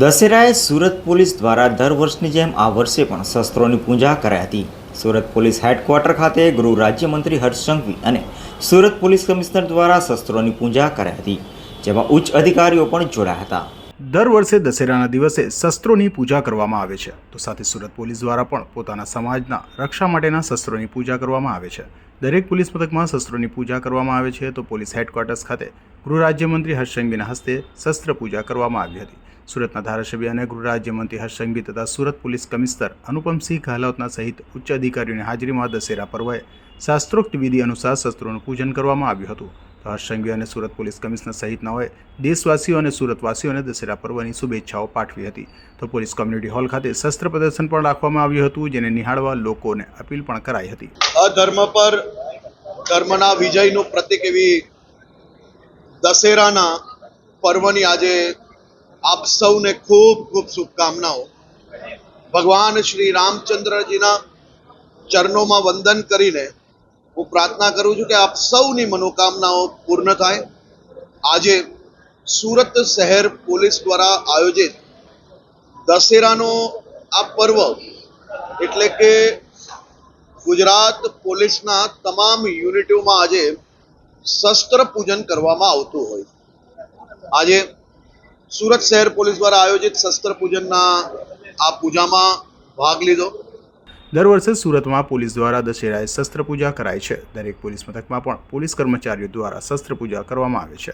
દશેરાએ Surat police દ્વારા દર વર્ષની જેમ આ વર્ષે પણ શસ્ત્રોની પૂજા કરાઈ હતી. સુરત પોલીસ હેડક્વાર્ટર ખાતે ગૃહ રાજ્યમંત્રી હર્ષ સંઘવી અને સુરત પોલીસ કમિશનર દ્વારા શસ્ત્રોની પૂજા કરાઈ હતી, જેમાં ઉચ્ચ અધિકારીઓ પણ જોડાયા હતા. દર વર્ષે દશેરાના દિવસે શસ્ત્રોની પૂજા કરવામાં આવે છે. તો સાથે સુરત પોલીસ દ્વારા પણ પોતાના સમાજના રક્ષા માટેના શસ્ત્રોની પૂજા કરવામાં આવે છે. દરેક પોલીસ મથકમાં શસ્ત્રોની પૂજા કરવામાં આવે છે. તો પોલીસ હેડક્વાર્ટર્સ ખાતે ગૃહ રાજ્યમંત્રી હર્ષ સંઘવીના હસ્તે શસ્ત્ર પૂજા કરવામાં આવી હતી. સુરતના ધારાસભ્ય અને ગૃહ રાજ્યમંત્રી હર્ષ સંઘવી તથા સુરત પોલીસ કમિશનર અનુપમસિંહ ગહલોતના સહિત ઉચ્ચ અધિકારીઓની હાજરીમાં દશેરા પર્વે શાસ્ત્રોક્ત વિધિ અનુસાર શસ્ત્રોનું પૂજન કરવામાં આવ્યું હતું. તો હર્ષ અને સુરત પોલીસ કમિશનર સહિતનાઓએ દેશવાસીઓ અને સુરતવાસીઓને દશેરા પર્વની શુભેચ્છાઓ પાઠવી હતી. તો પોલીસ કોમ્યુનિટી હોલ ખાતે શસ્ત્ર પ્રદર્શન પણ રાખવામાં આવ્યું હતું, જેને નિહાળવા લોકોને અપીલ પણ કરાઈ હતી. અધર્મ પર ધર્મના વિજયનું પ્રતિક એવી દશેરાના પર્વની આજે આપ સૌને ખૂબ ખૂબ શુભકામનાઓ. ભગવાન શ્રી રામચંદ્રજીના ચરણોમાં વંદન કરીને હું પ્રાર્થના કરું છું કે આપ સૌની મનોકામનાઓ પૂર્ણ થાય. આજે સુરત શહેર પોલીસ દ્વારા આયોજિત દશેરાનો આ પર્વ એટલે કે ગુજરાત પોલીસના તમામ યુનિટોમાં આજે શસ્ત્ર પૂજન કરવામાં આવતું હોય. આજે સુરત શહેર પોલીસ દ્વારા આયોજિત શસ્ત્ર પૂજનના આ પૂજામાં ભાગ લીધો. દર વર્ષે સુરતમાં પોલીસ દ્વારા દશેરાએ શસ્ત્ર પૂજા કરાય છે. દરેક પોલીસ મથકમાં પણ પોલીસ કર્મચારીઓ દ્વારા શસ્ત્ર પૂજા કરવામાં આવે છે.